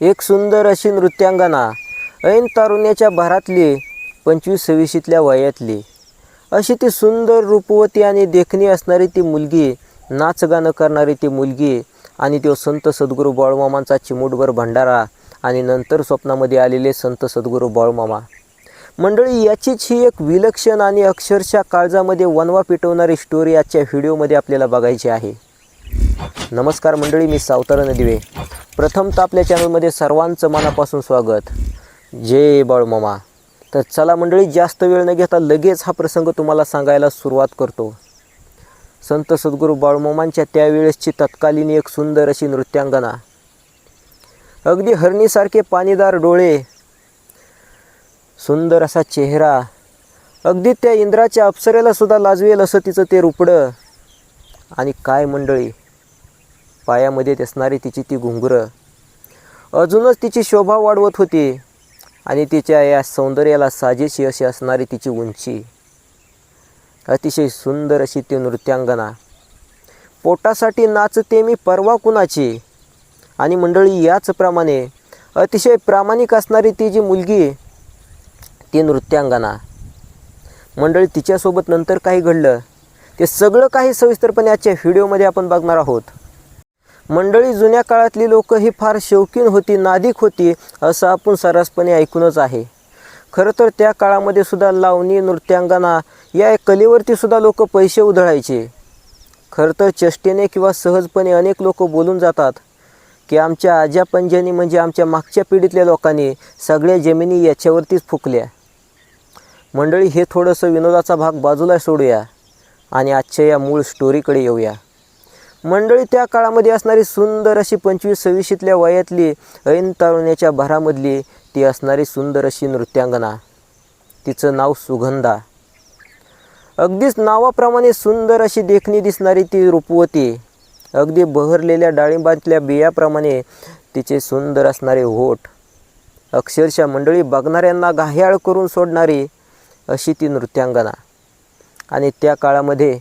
एक सुंदर अशी नृत्यांगना ऐन तारुण्याच्या भरातली पंचवीस सव्वीशीतल्या वयातली. अशी ती सुंदर रूपवती आणि देखणी असणारी ती मुलगी नाच गाणं करणारी ती मुलगी आणि तो संत सद्गुरू बाळूमामांचा चिमूटभर भंडारा आणि नंतर स्वप्नामध्ये आलेले संत सद्गुरू बाळूमामा. मंडळी याचीच ही एक विलक्षण आणि अक्षरशः काळजामध्ये वनवा पेटवणारी स्टोरी आजच्या व्हिडिओमध्ये आपल्याला बघायची आहे. नमस्कार मंडळी मी सावतार दिवे प्रथमतः आपल्या चॅनलमध्ये सर्वांचं मनापासून स्वागत. जय बाळूमामा तर चला मंडळी जास्त वेळ न घेता लगेच हा प्रसंग तुम्हाला सांगायला सुरुवात करतो. संत सद्गुरू बाळमामांच्या त्यावेळेसची तत्कालीन एक सुंदर अशी नृत्यांगना. अगदी हरणीसारखे पाणीदार डोळे सुंदर असा चेहरा अगदी त्या इंद्राच्या अप्सरेला सुद्धा लाजवेल असं तिचं ते रुपडं आणि काय मंडळी? पायामध्ये असणारी तिची ती घुंगरं. अजूनच तिची शोभा वाढवत होती आणि तिच्या या सौंदर्याला साजेशी अशी असणारी तिची उंची. अतिशय सुंदर अशी ती नृत्यांगना. पोटासाठी नाचते मी परवा कुणाची? आणि मंडळी याचप्रमाणे अतिशय प्रामाणिक असणारी ती जी मुलगी ती नृत्यांगना. मंडळी तिच्यासोबत नंतर काही घडलं. ते सगळं काही सविस्तरपणे आजच्या व्हिडिओमध्ये आपण बघणार आहोत. मंडळी जुन्या काळातली लोक ही फार शौकीन होती नादिक होती असं आपण सर्रासपणे ऐकूनच आहे. खरं तर त्या काळामध्ये सुद्धा लावणी नृत्यांगना या कलेवरती सुद्धा लोक पैसे उधळायचे. खरं तर चेष्टेने किंवा सहजपणे अनेक लोक बोलून जातात की आमच्या आज्या पंजानी म्हणजे आमच्या मागच्या पिढीतल्या लोकांनी सगळ्या जमिनी याच्यावरतीच फुकल्या. मंडळी हे थोडंसं विनोदाचा भाग बाजूला सोडूया. आणि आजच्या या मूळ स्टोरीकडे येऊया. मंडळी त्या काळामध्ये असणारी सुंदर अशी पंचवीस सव्वीशीतल्या वयातली ऐन तारुण्याच्या भरामधली ती असणारी सुंदर अशी नृत्यांगना. तिचं नाव सुगंधा. अगदीच नावाप्रमाणे सुंदर अशी देखणी दिसणारी ती रूपवती. अगदी बहरलेल्या डाळिंबातल्या बियाप्रमाणे तिचे सुंदर असणारे होठ. अक्षरशः मंडळी बघणाऱ्यांना घायाळ करून सोडणारी अशी ती नृत्यांगना. आणि त्या काळामध्ये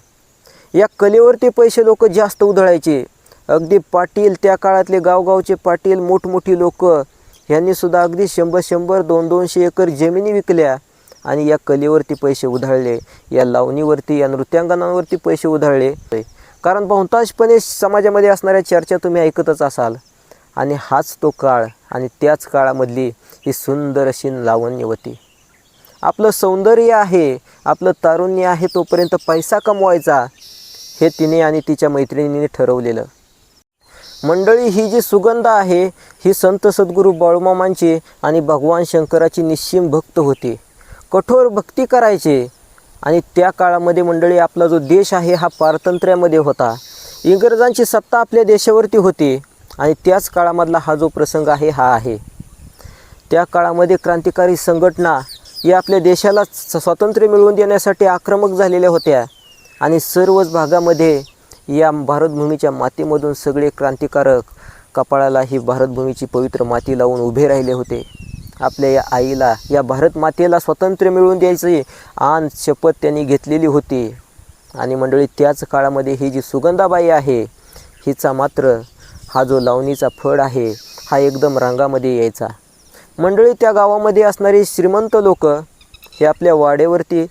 या कलेवरती पैसे लोक जास्त उधळायचे. अगदी पाटील त्या काळातले गावगावचे पाटील मोठमोठी लोक ह्यांनीसुद्धा अगदी शंभर शंभर दोन दोनशे एकर जमिनी विकल्या आणि या कलेवरती पैसे उधळले. या लावणीवरती या नृत्यांगनांवरती पैसे उधळले. कारण बहुतांशपणे समाजामध्ये असणाऱ्या चर्चा तुम्ही ऐकतच असाल. आणि हाच तो काळ आणि त्याच काळामधली ही सुंदर अशी लावण्यवती आपलं सौंदर्य आहे आपलं तारुण्य आहे तोपर्यंत पैसा कमवायचा हे तिने आणि तिच्या मैत्रिणीने ठरवलेलं. मंडळी ही जी सुगंध आहे ही संत सद्गुरू बाळूमामांची आणि भगवान शंकराची निश्चिम भक्त होती. कठोर भक्ती करायचे. आणि त्या काळामध्ये मंडळी आपला जो देश आहे हा पारतंत्र्यामध्ये होता. इंग्रजांची सत्ता आपल्या देशावरती होती आणि त्याच काळामधला हा जो प्रसंग आहे हा आहे. त्या काळामध्ये क्रांतिकारी संघटना या आपल्या देशाला स्वातंत्र्य मिळवून देण्यासाठी आक्रमक झालेल्या होत्या. आणि सर्वच भागामध्ये या भारतभूमीच्या मातीमधून सगळे क्रांतिकारक कपाळाला ही भारतभूमीची पवित्र माती लावून उभे राहिले होते. आपल्या या आईला या भारत मातेला स्वातंत्र्य मिळवून द्यायची आन शपथ त्यांनी घेतलेली होती. आणि मंडळी त्याच काळामध्ये ही जी सुगंधाबाई आहे हिचा मात्र हा जो लावणीचा फळ आहे हा एकदम रंगामध्ये यायचा. मंडळी त्या गावामध्ये असणारी श्रीमंत लोक हे आपल्या वाड्यावरती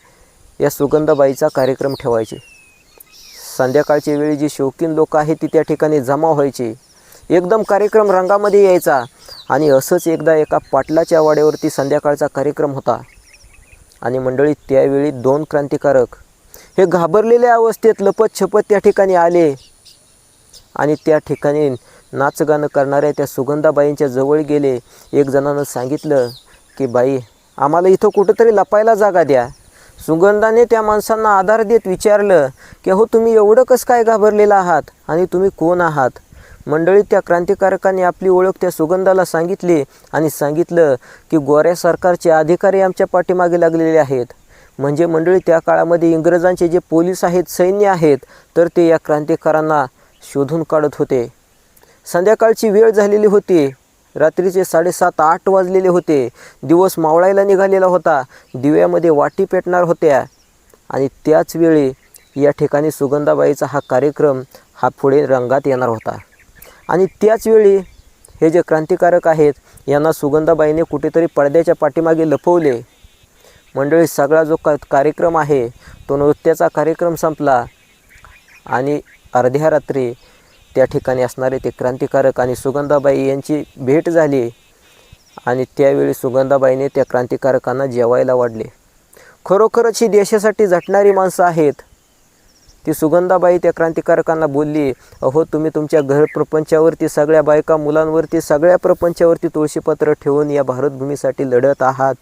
या सुगंधाबाईचा कार्यक्रम ठेवायचे. संध्याकाळच्या वेळी जी शौकीन लोक आहेत ती त्या ठिकाणी जमा व्हायची. एकदम कार्यक्रम रंगामध्ये यायचा आणि असंच एकदा एका पाटलाच्या वाड्यावरती संध्याकाळचा कार्यक्रम होता. आणि मंडळी त्यावेळी दोन क्रांतिकारक हे घाबरलेल्या अवस्थेत लपत छपत त्या ठिकाणी आले आणि त्या ठिकाणी नाचगाणं करणाऱ्या त्या सुगंधाबाईंच्या जवळ गेले. एक जणानं सांगितलं की बाई आम्हाला इथं कुठंतरी लपायला जागा द्या. सुगंधाने त्या माणसांना आधार देत विचारलं की हो तुम्ही एवढं कसं काय घाबरलेला आहात आणि तुम्ही कोण आहात? मंडळी त्या क्रांतिकारकांनी आपली ओळख त्या सुगंधाला सांगितली आणि सांगितलं की गोऱ्या सरकारचे अधिकारी आमच्या पाठीमागे लागलेले आहेत. म्हणजे मंडळी त्या काळामध्ये इंग्रजांचे जे पोलीस आहेत सैन्य आहेत तर ते या क्रांतिकारांना शोधून काढत होते. संध्याकाळची वेळ झालेली होती. रात्रीचे साडेसात आठ वाजलेले होते. दिवस मावळायला निघालेला होता. दिव्यामध्ये वाटी पेटणार होत्या. आणि त्याच वेळी या ठिकाणी सुगंधाबाईचा हा कार्यक्रम हा पुढे रंगात येणार होता. आणि त्याच वेळी हे जे क्रांतिकारक आहेत यांना सुगंधाबाईने कुठेतरी पडद्याच्या पाठीमागे लपवले. मंडळी सगळा जो का कार्यक्रम आहे तो नृत्याचा कार्यक्रम संपला. आणि अर्ध्या रात्री त्या ठिकाणी असणारे ते क्रांतिकारक आणि सुगंधाबाई यांची भेट झाली. आणि त्यावेळी सुगंधाबाईने त्या क्रांतिकारकांना जेवायला वाढले. खरोखरच ही देशासाठी झटणारी माणसं आहेत. ती सुगंधाबाई त्या क्रांतिकारकांना बोलली अहो तुम्ही तुमच्या घर प्रपंचावरती सगळ्या बायका मुलांवरती सगळ्या प्रपंचावरती तुळशीपत्र ठेवून या भारतभूमीसाठी लढत आहात.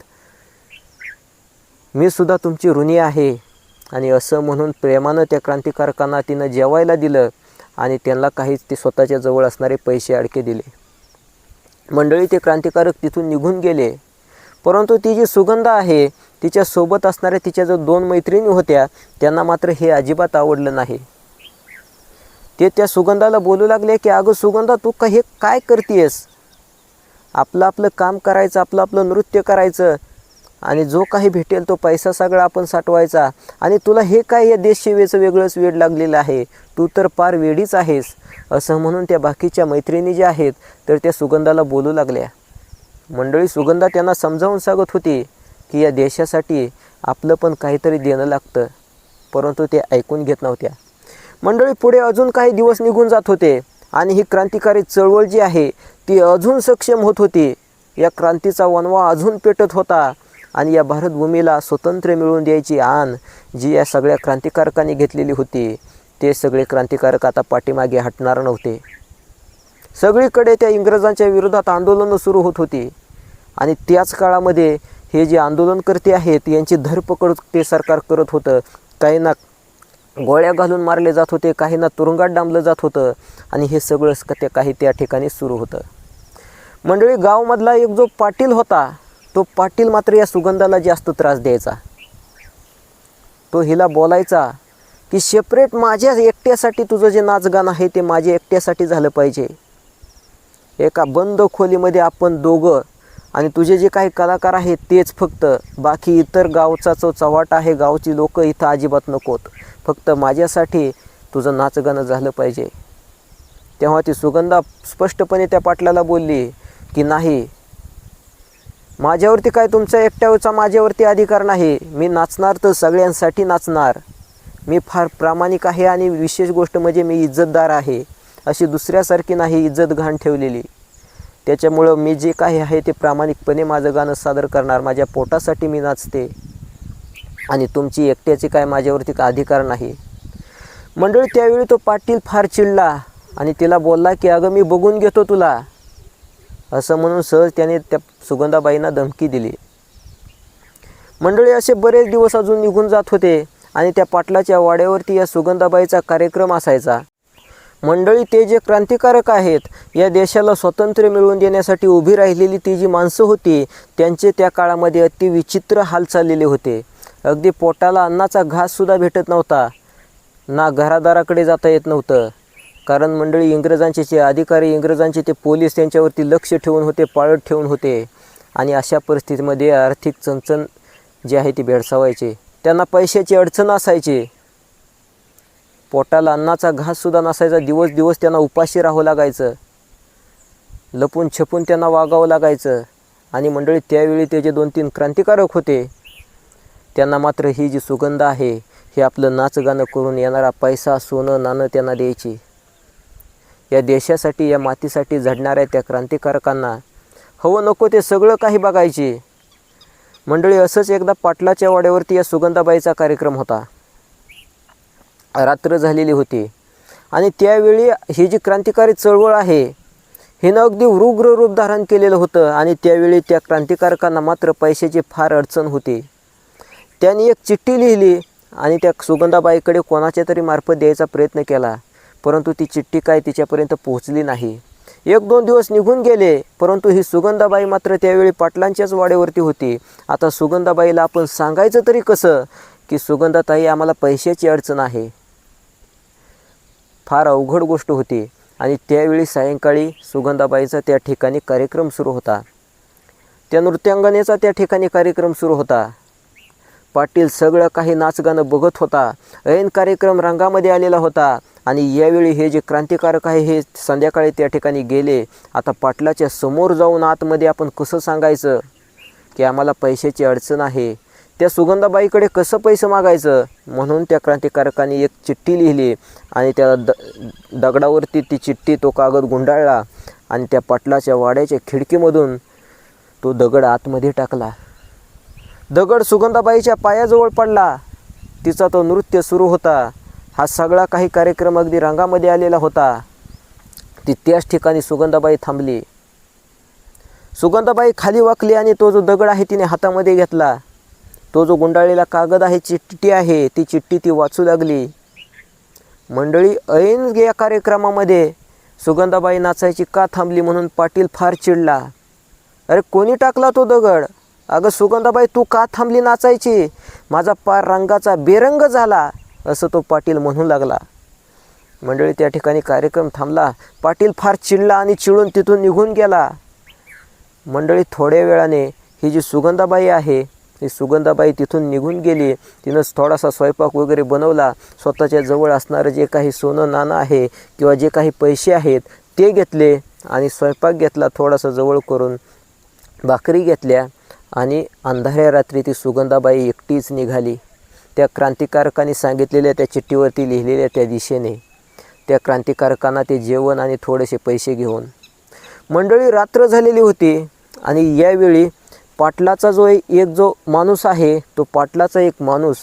मी सुद्धा तुमची ऋणी आहे. आणि असं म्हणून प्रेमानं त्या क्रांतिकारकांना तिनं जेवायला दिलं. आणि त्यांना काहीच ते स्वतःच्या जवळ असणारे पैसे अडके दिले. मंडळी ते क्रांतिकारक तिथून निघून गेले. परंतु ती जी सुगंध आहे तिच्यासोबत असणाऱ्या तिच्या जो दोन मैत्रिणी होत्या त्यांना मात्र हे अजिबात आवडलं नाही. ते त्या सुगंधाला बोलू लागले की अगं सुगंधा तू का हे काय करतेस? आपलं आपलं काम करायचं आपलं आपलं नृत्य करायचं आणि जो काही भेटेल तो पैसा सगळा आपण साठवायचा. आणि तुला हे काय या देशसेवेचं वेगळंच वेड लागलेलं आहे? तू तर पार वेडीच आहेस. असं म्हणून त्या बाकीच्या मैत्रिणी ज्या आहेत तर त्या सुगंधाला बोलू लागल्या. मंडळी सुगंधा त्यांना समजावून सांगत होती की या देशासाठी आपलं पण काहीतरी देणं लागतं. परंतु ते ऐकून घेत नव्हत्या. मंडळी पुढे अजून काही दिवस निघून जात होते आणि ही क्रांतिकारी चळवळ जी आहे ती अजून सक्षम होत होती. या क्रांतीचा वनवा अजून पेटत होता. आणि या भारतभूमीला स्वतंत्र मिळवून द्यायची आण जी या सगळ्या क्रांतिकारकांनी घेतलेली होती ते सगळे क्रांतिकारक आता पाठीमागे हटणार नव्हते. सगळीकडे त्या इंग्रजांच्या विरोधात आंदोलनं सुरू होत होती आणि त्याच काळामध्ये हे जे आंदोलनकर्ते आहेत यांची धरपकड ते सरकार करत होतं. काहींना गोळ्या घालून मारले जात होते काहींना तुरुंगात डांबलं जात होतं आणि हे सगळं क- ते काही त्या ठिकाणी सुरू होतं. मंडळी गावमधला एक जो पाटील होता तो पाटील मात्र या सुगंधाला जास्त त्रास द्यायचा. तो हिला बोलायचा की सेपरेट माझ्या एकट्यासाठी तुझं जे नाचगाणं आहे ते माझ्या एकट्यासाठी झालं पाहिजे. एका बंद खोलीमध्ये आपण दोघं आणि तुझे जे काही कलाकार आहेत तेच फक्त बाकी इतर गावचा जो चव्हाट आहे गावची लोक इथं अजिबात नकोत. फक्त माझ्यासाठी तुझं नाचगाणं झालं पाहिजे. तेव्हा ती सुगंधा स्पष्टपणे त्या पाटलाला बोलली की नाही माझ्यावरती काय तुमचा एकट्याचा माझ्यावरती अधिकार नाही. मी नाचणार तर सगळ्यांसाठी नाचणार. मी फार प्रामाणिक आहे आणि विशेष गोष्ट म्हणजे मी इज्जतदार आहे. अशी दुसऱ्यासारखी नाही इज्जत घाण ठेवलेली. त्याच्यामुळं मी जे काही आहे ते प्रामाणिकपणे माझं गाणं सादर करणार. माझ्या पोटासाठी मी नाचते. आणि तुमची एकट्याची काय माझ्यावरती का अधिकार नाही? मंडळी त्यावेळी तो पाटील फार चिडला आणि तिला बोलला की अगं मी बघून घेतो तुला. असं म्हणून सहज त्याने त्या सुगंधाबाईंना धमकी दिली. मंडळी असे बरेच दिवस अजून निघून जात होते आणि त्या पाटलाच्या वाड्यावरती या सुगंधाबाईचा कार्यक्रम असायचा. मंडळी ते जे क्रांतिकारक आहेत या देशाला स्वातंत्र्य मिळवून देण्यासाठी उभी राहिलेली ती जी माणसं होती त्यांचे त्या काळामध्ये अति विचित्र हाल चाललेले होते. अगदी पोटाला अन्नाचा घाससुद्धा भेटत नव्हता. ना घरादाराकडे जाता येत नव्हतं. कारण मंडळी इंग्रजांचे जे अधिकारी इंग्रजांचे ते पोलीस त्यांच्यावरती लक्ष ठेवून होते पाळत ठेवून होते. आणि अशा परिस्थितीमध्ये आर्थिक चणचण जी आहे ती भेडसावायचे. त्यांना पैशाची अडचण असायची. पोटाला अन्नाचा घाससुद्धा नसायचा. दिवस दिवस त्यांना उपाशी राहावं लागायचं. लपून छपून त्यांना वागावं लागायचं. आणि मंडळी त्यावेळी ते जे दोन तीन क्रांतिकारक होते त्यांना मात्र ही जी सुगंध आहे हे आपलं नाचगाणं करून येणारा पैसा सोनं नाणं त्यांना द्यायची. या देशासाठी या मातीसाठी झडणाऱ्या त्या क्रांतिकारकांना. हवं नको ते सगळं काही बघायचे. मंडळी असंच एकदा पाटलाच्या वाड्यावरती या सुगंधाबाईचा कार्यक्रम होता. रात्र झालेली होती. आणि त्यावेळी ही जी क्रांतिकारी चळवळ आहे हिनं अगदी रुग्र रूप धारण केलेलं होतं आणि त्यावेळी त्या क्रांतिकारकांना मात्र पैशाची फार अडचण होती. त्यांनी एक चिठ्ठी लिहिली आणि त्या सुगंधाबाईकडे कोणाच्या तरी मार्फत द्यायचा प्रयत्न केला. परंतु ती चिठ्ठी काय तिच्यापर्यंत पोहोचली नाही. एक दोन दिवस निघून गेले परंतु ही सुगंधाबाई मात्र त्यावेळी पाटलांच्याच वाड्यावरती होती. आता सुगंधाबाईला आपण सांगायचं तरी कसं? की सुगंधाताई आम्हाला पैशाची अडचण आहे. फार अवघड गोष्ट होती आणि त्यावेळी सायंकाळी सुगंधाबाईचा त्या ठिकाणी कार्यक्रम सुरू होता. त्या नृत्यांगनेचा त्या ठिकाणी कार्यक्रम सुरू होता. पाटील सगळं काही नाचगाणं बघत होता. ऐन कार्यक्रम रंगामध्ये आलेला होता. आणि यावेळी हे जे क्रांतिकारक आहे हे संध्याकाळी त्या ठिकाणी गेले. आता पाटलाच्या समोर जाऊन आतमध्ये आपण कसं सांगायचं? की आम्हाला पैशाची अडचण आहे. त्या सुगंधाबाईकडे कसं पैसे मागायचं? म्हणून त्या क्रांतिकारकाने एक चिठ्ठी लिहिली आणि त्या द दगडावरती ती चिठ्ठी तो कागद गुंडाळला आणि त्या पाटलाच्या वाड्याच्या खिडकीमधून तो दगड आतमध्ये टाकला. दगड सुगंधाबाईच्या पायाजवळ पडला. तिचा तो नृत्य सुरू होता. हा सगळा काही कार्यक्रम अगदी रंगामध्ये आलेला होता. ती त्याच ठिकाणी सुगंधाबाई थांबली. सुगंधाबाई खाली वाकली आणि तो जो दगड आहे तिने हातामध्ये घेतला. तो जो गुंडाळलेला कागद आहे चिठ्ठी आहे ती चिठ्ठी ती वाचू लागली. मंडळी ऐन या कार्यक्रमामध्ये. सुगंधाबाई नाचायची का थांबली म्हणून पाटील फार चिडला. अरे कोणी टाकला तो दगड? अगं सुगंधाबाई तू का थांबली नाचायची? माझा पार रंगाचा बेरंग झाला. असं तो पाटील म्हणू लागला. मंडळी त्या ठिकाणी कार्यक्रम थांबला. पाटील फार चिडला आणि चिडून तिथून निघून गेला. मंडळी थोड्या वेळाने ही जी सुगंधाबाई आहे ही सुगंधाबाई तिथून निघून गेली. तिनं थोडासा स्वयंपाक वगैरे बनवला. स्वतःच्या जवळ असणारं जे काही सोनं नाणं आहे किंवा जे काही पैसे आहेत ते घेतले आणि स्वयंपाक घेतला थोडासा जवळ करून भाकरी घेतल्या आणि अंधाऱ्या रात्री ती सुगंधाबाई एकटीच निघाली. त्या क्रांतिकारकांनी सांगितलेल्या त्या चिठ्ठीवरती लिहिलेल्या त्या दिशेने त्या क्रांतिकारकांना ते जेवण आणि थोडेसे पैसे घेऊन. मंडळी रात्र झालेली होती आणि यावेळी पाटलाचा जो एक जो माणूस आहे तो पाटलाचा एक माणूस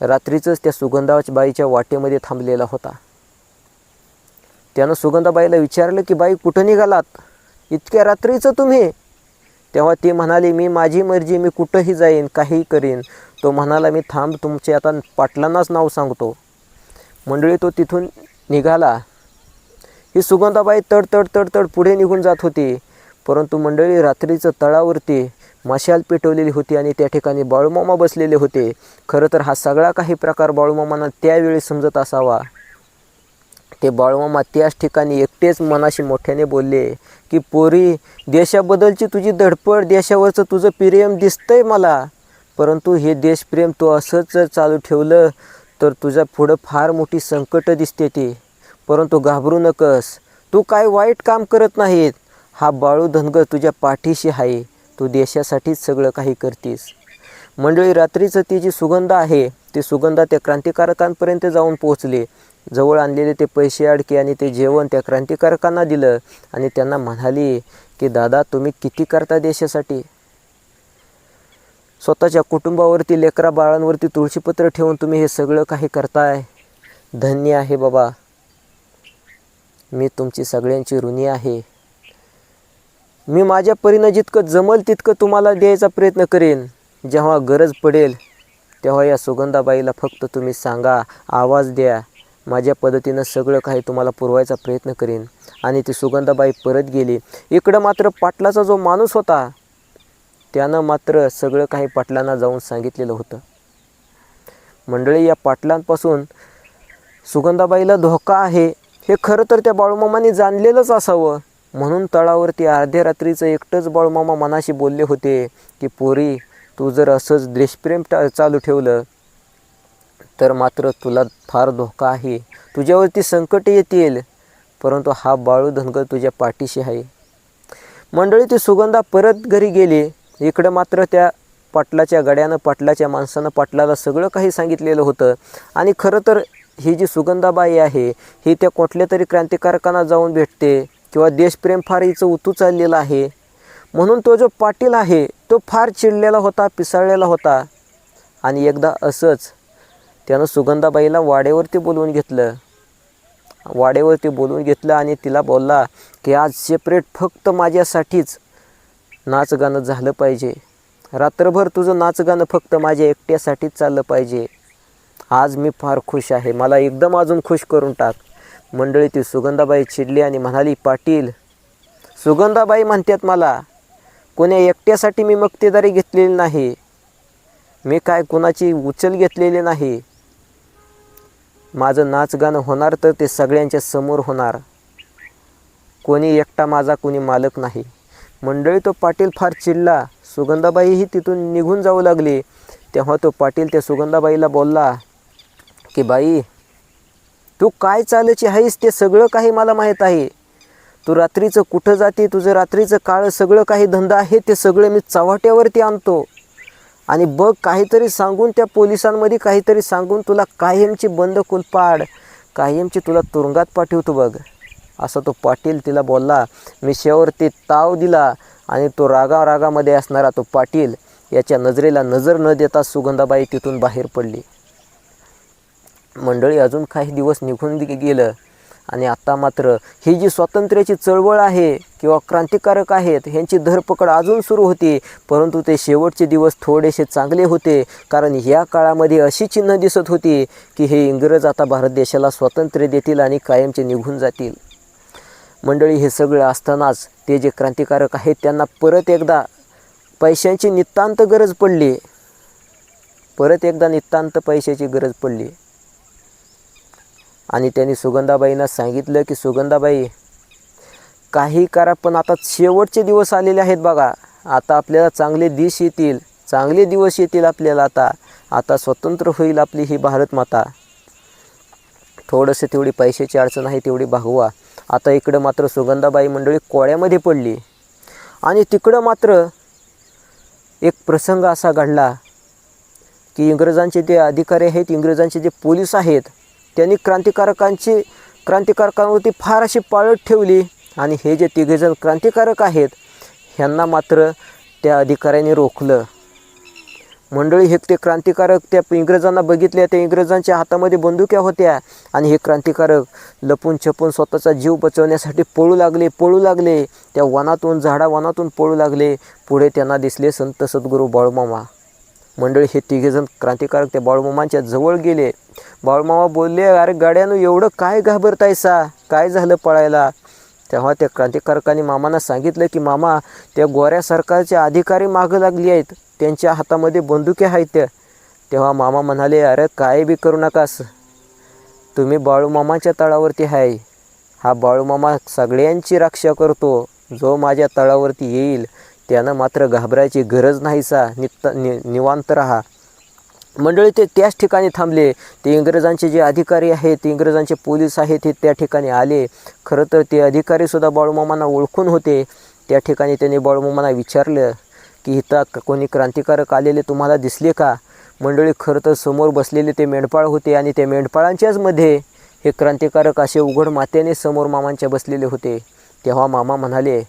रात्रीचंच त्या सुगंधाबाईच्या वाटेमध्ये थांबलेला होता. त्यानं सुगंधाबाईला विचारलं की बाई कुठं निघालात? इतक्या रात्रीचं तुम्ही तेव्हा ती म्हणाली मी माझी मर्जी मी कुठंही जाईन काहीही करीन. तो म्हणाला मी थांब तुमचे आता पाटलांनाच नाव सांगतो. मंडळी तो तिथून निघाला. ही सुगंधाबाई तडतड तडतड पुढे निघून जात होती. परंतु मंडळी रात्रीचं तळावरती मशाल पेटवलेली होती आणि त्या ठिकाणी बाळूमामा बसलेले होते. खरं तर हा सगळा काही प्रकार बाळूमामांना त्यावेळी समजत असावा. ते बाळूमामा त्याच ठिकाणी एकटेच मनाशी मोठ्याने बोलले की पोरी देशाबद्दलची तुझी धडपड देशावरचं तुझं प्रेम दिसतंय मला. परंतु हे देशप्रेम तू असंच जर चालू ठेवलं तर तुझ्या पुढं फार मोठी संकटं दिसते ती. परंतु घाबरू नकस. तू काय वाईट काम करत नाहीत. हा बाळू धनगर तुझ्या पाठीशी आहे. तू देशासाठीच सगळं काही करतीस. मंडळी रात्रीचं ती जी सुगंध आहे ती सुगंधा त्या क्रांतिकारकांपर्यंत जाऊन पोहोचली. जवळ आणलेले ते पैसे अडके आणि ते जेवण त्या क्रांतिकारकांना दिलं. आणि त्यांना म्हणाली की दादा तुम्ही किती करता देशासाठी? स्वतःच्या कुटुंबावरती लेकरा बाळांवरती तुळशीपत्र ठेवून तुम्ही हे सगळं काही करताय? धन्य आहे बाबा. मी तुमची सगळ्यांची ऋणी आहे. मी माझ्या परीनं जितकं जमल तितकं तुम्हाला द्यायचा प्रयत्न करेन. जेव्हा गरज पडेल तेव्हा या सुगंधाबाईला फक्त तुम्ही सांगा आवाज द्या. माझ्या पद्धतीनं सगळं काही तुम्हाला पुरवायचा प्रयत्न करेन. आणि ती सुगंधाबाई परत गेली. इकडं मात्र पाटलाचा जो माणूस होता त्यानं मात्र सगळं काही पाटलांना जाऊन सांगितलेलं होतं. मंडळी या पाटलांपासून सुगंधाबाईला धोका आहे हे खरं तर त्या बाळूमामाने जाणलेलंच असावं. म्हणून तळावरती अर्ध्या रात्रीचं एकटंच बाळूमामा मनाशी बोलले होते की पोरी तू जर असंच देशप्रेम टा चालू ठेवलं तर मात्र तुला फार धोका आहे. तुझ्यावरती संकट येतील परंतु हा बाळू धनगर तुझ्या पाठीशी आहे. मंडळी ती सुगंधा परत घरी गेली. इकडं मात्र त्या पाटलाच्या गड्यानं पाटलाच्या माणसानं पाटलाला सगळं काही सांगितलेलं होतं. आणि खरं तर ही जी सुगंधाबाई आहे ही त्या कुठल्या तरी क्रांतिकारकांना जाऊन भेटते किंवा देशप्रेम फार हिचं उतू चाललेलं आहे. म्हणून तो जो पाटील आहे तो फार चिडलेला होता पिसाळलेला होता. आणि एकदा असंच त्यानं सुगंधाबाईला वाड्यावरती बोलवून घेतलं. वाड्यावरती बोलवून घेतलं आणि तिला बोलला की आज सेपरेट फक्त माझ्यासाठीच नाच गाणं झालं पाहिजे. रात्रभर तुझं नाच गाणं फक्त माझ्या एकट्यासाठीच चाललं पाहिजे. आज मी फार खुश आहे. मला एकदम अजून खुश करून टाक. मंडळी ती सुगंधाबाई चिडली आणि म्हणाली पाटील सुगंधाबाई म्हणतात मला कोण्या एकट्यासाठी मी मक्तेदारी घेतलेली नाही. मी काय कुणाची उचल घेतलेली नाही. माझं नाचगाणं होणार तर ते सगळ्यांच्या समोर होणार. कोणी एकटा माझा कोणी मालक नाही. मंडळी तो पाटील फार चिडला. सुगंधाबाईही तिथून निघून जाऊ लागली. तेव्हा तो पाटील त्या सुगंधाबाईला बोलला की बाई तू काय चालायची आहेस? ते सगळं काही मला माहीत आहे. तू रात्रीचं कुठं जाते? तुझं रात्रीचं काळ सगळं काही धंदा आहे? ते सगळं मी चव्हाट्यावरती आणतो. आणि बघ काहीतरी सांगून त्या पोलिसांमध्ये काहीतरी सांगून तुला कायमची बंद कुलपाड कायमची तुला तुरुंगात पाठवतो बघ. असं तो पाटील तिला बोलला. मिश्यावरती ताव दिला आणि तो रागा रागामध्ये असणारा तो पाटील याच्या नजरेला नजर न देता सुगंधाबाई तिथून बाहेर पडली. मंडळी अजून काही दिवस निघून गेलं. आणि आत्ता मात्र ही जी स्वातंत्र्याची चळवळ आहे किंवा क्रांतिकारक आहेत ह्यांची धरपकड अजून सुरू होती परंतु ते शेवटचे दिवस थोडेसे चांगले होते कारण ह्या काळामध्ये अशी चिन्ह दिसत होती की हे इंग्रज आता भारत देशाला स्वातंत्र्य देतील आणि कायमचे निघून जातील. मंडळी हे सगळं असतानाच ते जे क्रांतिकारक आहेत त्यांना परत एकदा पैशांची नितांत गरज पडली. परत एकदा नितांत पैशाची गरज पडली. आणि त्यांनी सुगंधाबाईंना सांगितलं की सुगंधाबाई काही करा पण आता शेवटचे दिवस आलेले आहेत बघा. आता आपल्याला चांगले दिस येतील. चांगले दिवस येतील आपल्याला आता. आता स्वतंत्र होईल आपली ही भारत माता. थोडंसं तेवढी पैशाची अडचण आहे तेवढी भागवा. आता इकडं मात्र सुगंधाबाई मंडळी कोळ्यामध्ये पडली. आणि तिकडं मात्र एक प्रसंग असा घडला की इंग्रजांचे जे अधिकारी आहेत इंग्रजांचे जे पोलीस आहेत त्यांनी क्रांतिकारकांची क्रांतिकारकांवरती फार अशी पाळत ठेवली. आणि हे जे तिघेजण क्रांतिकारक आहेत ह्यांना मात्र त्या अधिकाऱ्याने रोखलं. मंडळी हे ते क्रांतिकारक त्या इंग्रजांना बघितले. त्या इंग्रजांच्या हातामध्ये बंदुक्या होत्या. आणि हे क्रांतिकारक लपून छपून स्वतःचा जीव बचवण्यासाठी पळू लागले पळू लागले. त्या वनातून झाडावनातून पळू लागले. पुढे त्यांना दिसले संत सद्गुरू बाळूमामा. मंडळी हे तिघेजण क्रांतिकारक त्या बाळूमामांच्या जवळ गेले. बाळूमामा बोलले अरे गाड्यानं एवढं काय घाबरतायसा? काय झालं पळायला? तेव्हा त्या क्रांतिकारकांनी मामांना सांगितलं की मामा त्या गोऱ्या सरकारचे अधिकारी मागं लागली आहेत. त्यांच्या हातामध्ये बंदुके आहेत त्या. तेव्हा मामा म्हणाले अरे काय बी करू नकास. तुम्ही बाळूमामाच्या तळावरती आहे हा बाळूमामा सगळ्यांची रक्षा करतो. जो माझ्या तळावरती येईल त्यानं मात्र घाबरायची गरज नाही सा नित नि निवांत राहा. मंडळी ते त्याच ठिकाणी थांबले. ते इंग्रजांचे जे अधिकारी आहेत इंग्रजांचे पोलीस आहेत ते त्या ठिकाणी आले. खरं तर ते अधिकारीसुद्धा बाळूमामांना ओळखून होते. त्या ठिकाणी त्यांनी बाळूमामांना विचारलं की इथं कोणी क्रांतिकारक आलेले तुम्हाला दिसले का? मंडळी खरं तर समोर बसलेले ते मेंढपाळ होते आणि त्या मेंढपाळांच्याच मध्ये हे क्रांतिकारक असे उघड मात्याने समोर मामांच्या बसलेले होते. तेव्हा मामा म्हणाले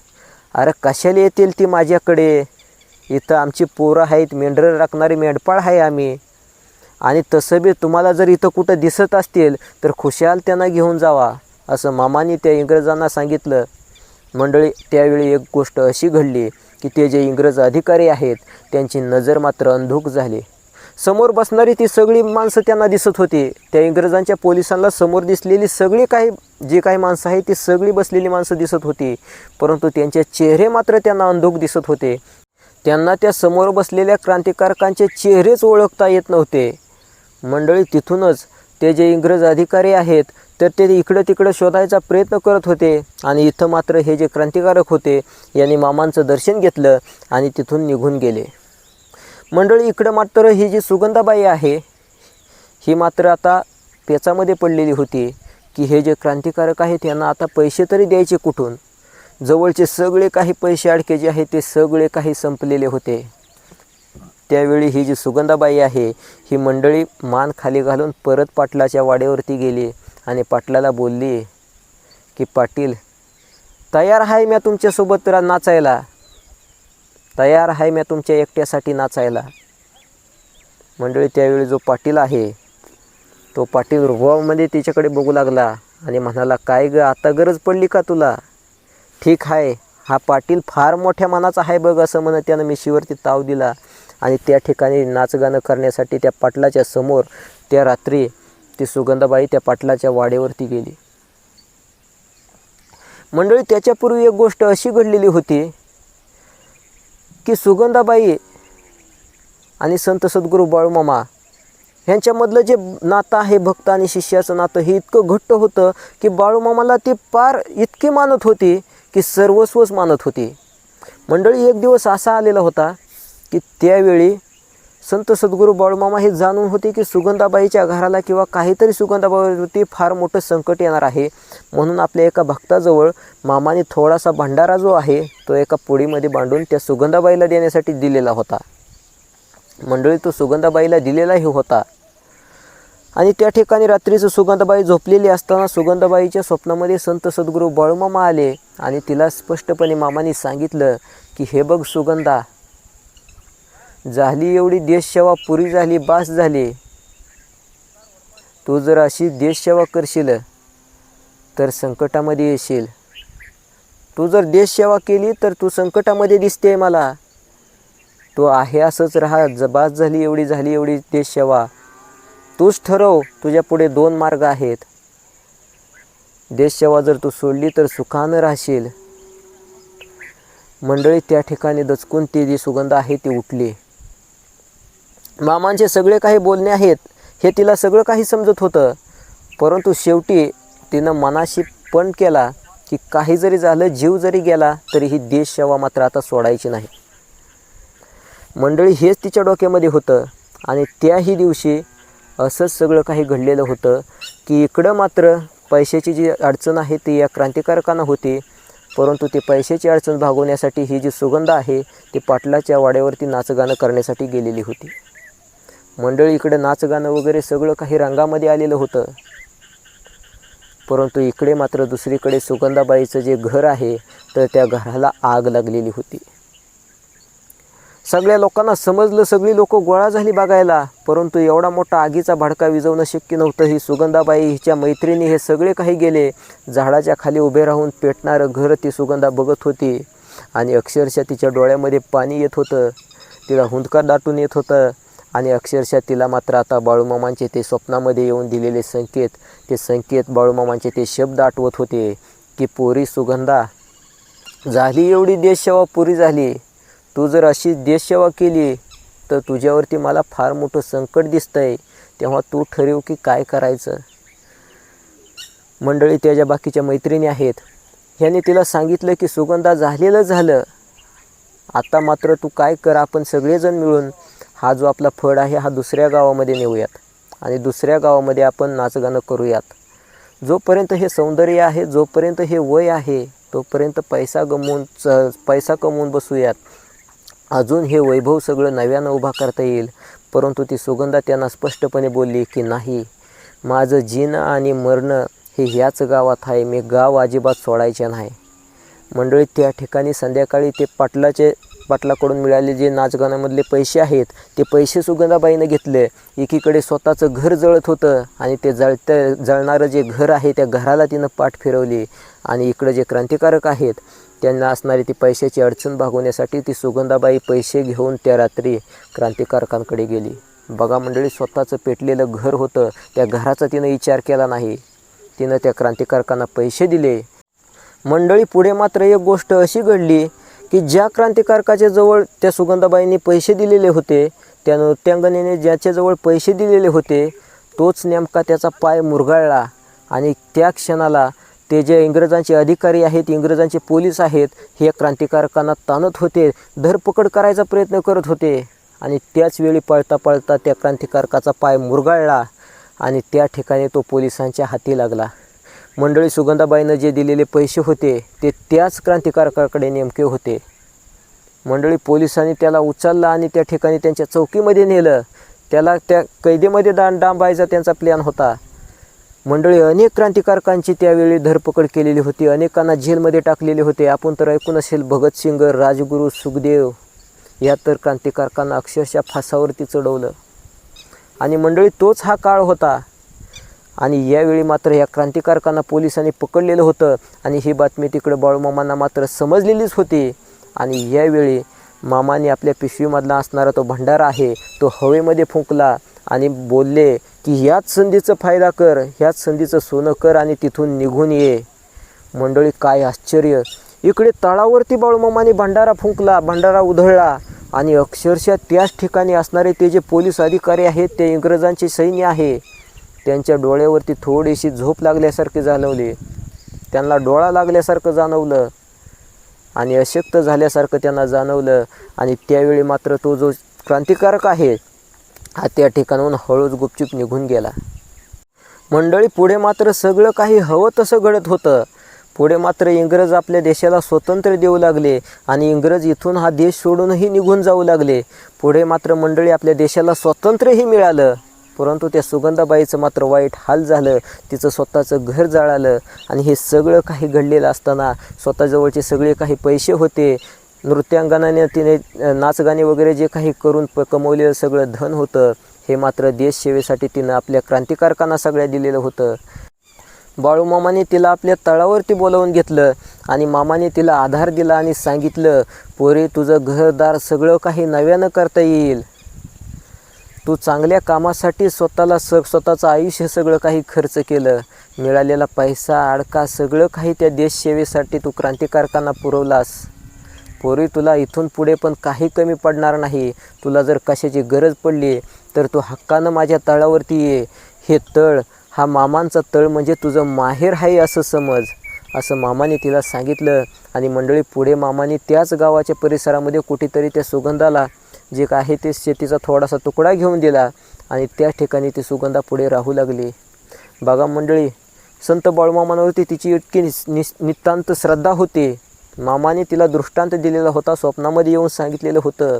अरे कशाला येतील ती माझ्याकडे? इथं आमची पोरं आहेत मेंढरं राखणारी मेंढपाळ आहे आम्ही. आणि तसं बी तुम्हाला जर इथं कुठं दिसत असतील तर खुशाल त्यांना घेऊन जावा असं मामाने त्या इंग्रजांना सांगितलं. मंडळी त्यावेळी एक गोष्ट अशी घडली की ते जे इंग्रज अधिकारी आहेत त्यांची नजर मात्र अंधुक झाली. समोर बसणारी ती सगळी माणसं त्यांना दिसत होती. त्या इंग्रजांच्या पोलिसांना समोर दिसलेली सगळी काही जी काही माणसं आहेत ती सगळी बसलेली माणसं दिसत होती. परंतु त्यांचे चेहरे मात्र त्यांना अंधुक दिसत होते. त्यांना त्या समोर बसलेल्या क्रांतिकारकांचे चेहरेच ओळखता येत नव्हते. मंडळी तिथूनच ते जे इंग्रज अधिकारी आहेत तर ते इकडं तिकडं शोधायचा प्रयत्न करत होते. आणि इथं मात्र हे जे क्रांतिकारक होते यांनी मामांचं दर्शन घेतलं आणि तिथून निघून गेले. मंडळी इकडं मात्र ही जी सुगंधाबाई आहे ही मात्र आता पेचामध्ये पडलेली होती की हे जे क्रांतिकारक आहेत यांना आता पैसे तरी द्यायचे कुठून? जवळचे सगळे काही पैसे अडके जे आहेत ते सगळे काही संपलेले होते. त्यावेळी ही जी सुगंधाबाई आहे ही मंडळी मान खाली घालून परत पाटलाच्या वाड्यावरती गेली आणि पाटलाला बोलली की पाटील तयार आहे मी तुमच्यासोबत तर नाचायला. तयार आहे मी तुमच्या एकट्यासाठी नाचायला. मंडळी त्यावेळी जो पाटील आहे तो पाटील रुभावामध्ये तिच्याकडे बघू लागला आणि म्हणाला काय ग आता गरज पडली का तुला? ठीक आहे हा पाटील फार मोठ्या मनाचा आहे बघ असं म्हणत त्यानं मिशीवरती ताव दिला. आणि त्या ठिकाणी नाचगाणं करण्यासाठी त्या पाटलाच्या समोर त्या रात्री ती सुगंधाबाई त्या पाटलाच्या वाड्यावरती गेली. मंडळी त्याच्यापूर्वी एक गोष्ट अशी घडलेली होती की सुगंधाबाई आणि संत सद्गुरू बाळूमामा ह्यांच्यामधलं जे नातं आहे भक्त आणि शिष्याचं नातं हे इतकं घट्ट होतं की बाळूमामाला ती पार इतकी मानत होती की सर्वस्वच मानत होती. मंडळी एक दिवस असा आलेला होता की त्यावेळी संत सद्गुरू बाळूमामा हे जाणून होते की सुगंधाबाईच्या घराला किंवा काहीतरी सुगंधाबाईवरती फार मोठं संकट येणार आहे. म्हणून आपल्या एका भक्ताजवळ मामाने थोडासा भंडारा जो आहे तो एका पोळीमध्ये बांधून त्या सुगंधाबाईला देण्यासाठी दिलेला होता. मंडळी तो सुगंधाबाईला दिलेलाही होता. आणि त्या ठिकाणी रात्रीचं सुगंधाबाई झोपलेली असताना सुगंधाबाईच्या स्वप्नामध्ये संत सद्गुरू बाळूमामा आले आणि तिला स्पष्टपणे मामाने सांगितलं की हे बघ सुगंधा झाली एवढी देशसेवा पुरी झाली बास झाली. तू जर अशी देशसेवा करशील तर संकटामध्ये येशील. तू जर देशसेवा केली तर तू संकटामध्ये दिसते मला. तो आहे असंच राहा जबास झाली एवढी झाली एवढी देशसेवा. तूच ठरव तुझ्या पुढे दोन मार्ग आहेत. देशसेवा जर तू सोडली तर सुखानं राहशील. मंडळी त्या ठिकाणी दचकून ती जी सुगंध आहे ती उठली. मामांचे सगळे काही बोलणे आहेत हे तिला सगळं काही समजत होतं. परंतु शेवटी तिनं मनाशी पण केला की काही जरी झालं जीव जरी गेला तरी ही देश सेवा मात्र आता सोडायची नाही. मंडळी हेच तिच्या डोक्यामध्ये होतं आणि त्याही दिवशी असंच सगळं काही घडलेलं होतं की इकडं मात्र पैशाची जी अडचण आहे ती या क्रांतिकारकांना होती. परंतु ते पैशाची अडचण भागवण्यासाठी ही जी सुगंध आहे ती पाटलाच्या वाड्यावरती नाचगाणं करण्यासाठी गेलेली होती. मंडळी इकडे नाचगाणं वगैरे सगळं काही रंगामध्ये आलेलं होतं. परंतु इकडे मात्र दुसरीकडे सुगंधाबाईचं जे घर आहे तर त्या घराला आग लागलेली होती. सगळ्या लोकांना समजलं सगळी लोक गोळा झाली बघायला परंतु एवढा मोठा आगीचा भडका विझवणं शक्य नव्हतं. ही सुगंधाबाई हिच्या मैत्रिणी हे सगळे काही गेले. झाडाच्या खाली उभे राहून पेटणारं घर ती सुगंधा बघत होती आणि अक्षरशः तिच्या डोळ्यामध्ये पाणी येत होतं. तिला हुंदका दाटून येत होतं. आणि अक्षरशः तिला मात्र आता बाळूमामांचे ते स्वप्नामध्ये येऊन दिलेले संकेत ते संकेत बाळूमामांचे ते शब्द आठवत होते की पोरी सुगंधा झाली एवढी देशसेवा पुरी झाली. तू जर अशी देशसेवा केली तर तुझ्यावरती मला फार मोठं संकट दिसतंय. तेव्हा तू ठरव की काय करायचं. मंडळी त्याच्या बाकीच्या मैत्रिणी आहेत. ह्याने तिला सांगितलं की सुगंधा झालेलं झालं. आता मात्र तू काय कर आपण सगळेजण मिळून हा जो आपला फळ आहे हा दुसऱ्या गावामध्ये नेऊयात. आणि दुसऱ्या गावामध्ये आपण नाचगाणं करूयात. जोपर्यंत हे सौंदर्य आहे जोपर्यंत हे वय आहे तोपर्यंत पैसा गमवून च पैसा कमवून बसूयात. अजून हे वैभव सगळं नव्यानं उभा करता येईल. परंतु ती सुगंधा त्यांना स्पष्टपणे बोलली की नाही माझं जीणं आणि मरणं हे ह्याच गावात आहे. मी गाव अजिबात सोडायचे नाही. मंडळी त्या ठिकाणी संध्याकाळी ते पाटलाचे पाटलाकडून मिळाले जे नाचगाण्यामधले पैसे आहेत ते पैसे सुगंधाबाईनं घेतले. एकीकडे स्वतःचं घर जळत होतं आणि ते जळतं जळणारं जे घर आहे त्या घराला तिनं पाठ फिरवली. आणि इकडं जे क्रांतिकारक आहेत त्यांना असणारी ती पैशाची अडचण भागवण्यासाठी ती सुगंधाबाई पैसे घेऊन त्या रात्री क्रांतिकारकांकडे गेली. बघा मंडळी स्वतःचं पेटलेलं घर होतं त्या घराचा तिनं विचार केला नाही. तिनं त्या क्रांतिकारकांना पैसे दिले. मंडळी पुढे मात्र एक गोष्ट अशी घडली की ज्या क्रांतिकारकाच्या जवळ त्या सुगंधाबाईंनी पैसे दिलेले होते त्या नृत्यांगनेने ज्याच्याजवळ पैसे दिलेले होते तोच नेमका त्याचा पाय मुरगाळला आणि त्या क्षणाला ते जे इंग्रजांचे अधिकारी आहेत इंग्रजांचे पोलीस आहेत हे क्रांतिकारकांना ताणत होते धरपकड करायचा प्रयत्न करत होते. आणि त्याच वेळी पळता पळता त्या क्रांतिकारकाचा पाय मुरगाळला आणि त्या ठिकाणी तो पोलिसांच्या हाती लागला. मंडळी सुगंधाबाईनं जे दिलेले पैसे होते ते त्याच क्रांतिकारकाकडे नेमके होते. मंडळी पोलिसांनी त्याला उचलला आणि त्या ठिकाणी त्यांच्या चौकीमध्ये नेलं. त्याला त्या कैदेमध्ये दान डांबायचा त्यांचा प्लॅन होता. मंडळी अनेक क्रांतिकारकांची त्यावेळी धरपकड केलेली होती. अनेकांना जेलमध्ये टाकलेले होते. आपण तर ऐकून असेल भगतसिंग राजगुरू सुखदेव या तर क्रांतिकारकांना अक्षरशः फासावरती चढवलं. आणि मंडळी तोच हा काळ होता. आणि यावेळी मात्र या क्रांतिकारकांना पोलिसांनी पकडलेलं होतं. आणि ही बातमी तिकडे बाळूमामांना मात्र समजलेलीच होती. आणि यावेळी मामाने आपल्या पिशवीमधला असणारा तो भंडारा आहे तो हवेमध्ये फुंकला आणि बोलले की याच संधीचा फायदा कर याच संधीचं सोनं कर आणि तिथून निघून ये. मंडळी काय आश्चर्य! इकडे तळावरती बाळूमामाने भंडारा फुंकला भंडारा उधळला आणि अक्षरशः त्याच ठिकाणी असणारे ते जे पोलीस अधिकारी आहेत ते इंग्रजांचे सैन्य आहे. त्यांच्या डोळ्यावरती थोडीशी झोप लागल्यासारखी जाणवली. त्यांना डोळा लागल्यासारखं जाणवलं आणि अशक्त झाल्यासारखं त्यांना जाणवलं. आणि त्यावेळी मात्र तो जो क्रांतिकारक आहे हा त्या ठिकाणाहून हळूच गुपचूप निघून गेला. मंडळी पुढे मात्र सगळं काही हवं तसं घडत होतं. पुढे मात्र इंग्रज आपल्या देशाला स्वतंत्र देऊ लागले आणि इंग्रज इथून हा देश सोडूनही निघून जाऊ लागले. पुढे मात्र मंडळी आपल्या देशाला स्वातंत्र्यही मिळालं. परंतु त्या सुगंधाबाईचं मात्र वाईट हाल झालं. तिचं स्वतःचं घर जाळालं आणि हे सगळं काही घडलेलं असताना स्वतःजवळचे सगळे काही पैसे होते. नृत्यांगनाने तिने नाचगाणे वगैरे जे काही करून प कमवलेलं सगळं धन होतं हे मात्र देशसेवेसाठी तिनं आपल्या क्रांतिकारकांना सगळ्या दिलेलं होतं. बाळूमामाने तिला आपल्या तळावरती बोलावून घेतलं आणि मामाने तिला आधार दिला आणि सांगितलं पोरे तुझं घरदार सगळं काही नव्यानं करता येईल. तू चांगल्या कामासाठी स्वतःला स स्वतःचं आयुष्य सगळं काही खर्च केलं. मिळालेला पैसा अडका सगळं काही त्या देशसेवेसाठी तू क्रांतिकारकांना पुरवलास. पोरी तुला इथून पुढे पण काही कमी पडणार नाही. तुला जर कशाची गरज पडली तर तू हक्कानं माझ्या तळावरती ये. हे तळ हा मामांचा तळ म्हणजे तुझं माहेर आहे असं समज. असं मामाने तिला सांगितलं आणि मंडळी पुढे मामाने त्याच गावाच्या परिसरामध्ये कुठेतरी त्या सुगंधाला जे काय आहे ते शेतीचा थोडासा तुकडा घेऊन दिला आणि त्या ठिकाणी ती सुगंधा पुढे राहू लागली. बघा मंडळी संत बाळूमामांवरती तिची इतकी निस नितांत श्रद्धा होती. मामाने तिला दृष्टांत दिलेला होता स्वप्नामध्ये येऊन सांगितलेलं होतं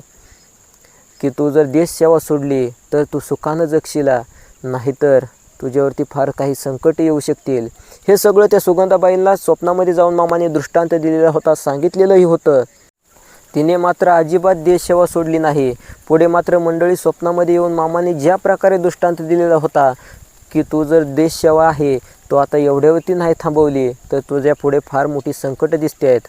की तू जर देशसेवा सोडली तर तू सुखानं जगशीला नाहीतर तुझ्यावरती फार काही संकट येऊ शकतील. हे सगळं त्या सुगंधाबाईंना स्वप्नामध्ये जाऊन मामाने दृष्टांत दिलेला होता सांगितलेलंही होतं. तिने मात्र अजिबात देशसेवा सोडली नाही. पुढे मात्र मंडळी स्वप्नामध्ये येऊन मामाने ज्या प्रकारे दृष्टांत दिलेला होता की तू जर देशसेवा आहे तो आता एवढ्यावरती नाही थांबवली तर तुझ्या पुढे फार मोठी संकट दिसते आहेत.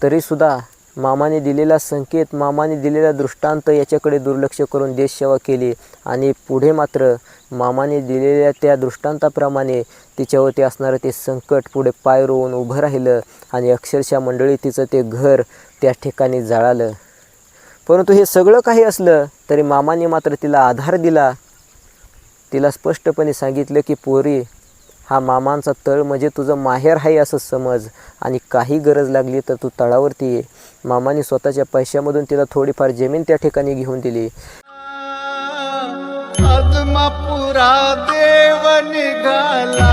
तरीसुद्धा मामाने दिलेला संकेत मामाने दिलेला दृष्टांत याच्याकडे दुर्लक्ष करून देशसेवा केली आणि पुढे मात्र मामाने दिलेल्या त्या दृष्टांताप्रमाणे तिच्यावरती असणारं ते संकट पुढे पाय रोवून उभं राहिलं आणि अक्षरशः मंडळी तिचं ते घर त्या ठिकाणी जळालं. परंतु हे सगळं काही असलं तरी मामाने मात्र तिला आधार दिला. तिला स्पष्टपणे सांगितलं की पोरी हा मामांचा तळ म्हणजे तुझं माहेर आहे असं समज आणि काही गरज लागली तर तू तळावरती ये. मामाने स्वतःच्या पैशामधून तिला थोडीफार जमीन त्या ठिकाणी घेऊन दिली. देव निघाला.